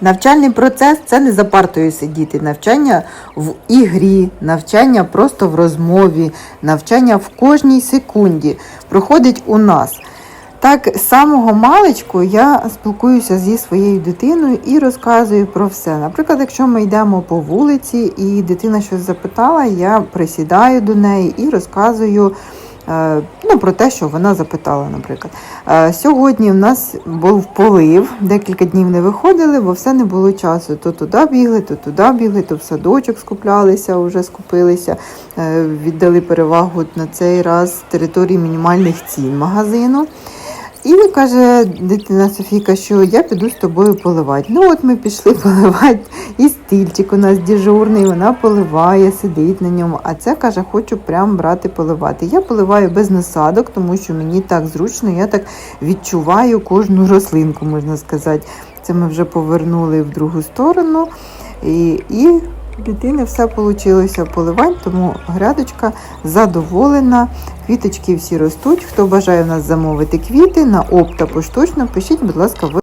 Навчальний процес це не за партою сидіти. Навчання в ігрі, навчання просто в розмові, навчання в кожній секунді проходить у нас. Так, з самого маличку я спілкуюся зі своєю дитиною і розказую про все. Наприклад, якщо ми йдемо по вулиці і дитина щось запитала, я присідаю до неї і розказую ну, про те, що вона запитала, наприклад. Е, Сьогодні в нас був полив, декілька днів не виходили, бо все не було часу. То туди бігли, то туди бігли, то в садочок скуплялися, вже скупилися, Е, віддали перевагу на цей раз території мінімальних цін магазину. І каже дитина Софійка, що я піду з тобою поливати. Ну от ми пішли поливати, і стільчик у нас дежурний, вона поливає, сидить на ньому. А це каже, хочу прям брати поливати. Я поливаю без насадок, тому що мені так зручно, я так відчуваю кожну рослинку, можна сказати. Це ми вже повернули в другу сторону. І, і дитини все вийшло поливань, тому грядочка задоволена. Квіточки всі ростуть. Хто бажає в нас замовити квіти на опта поштучно, пишіть, будь ласка, в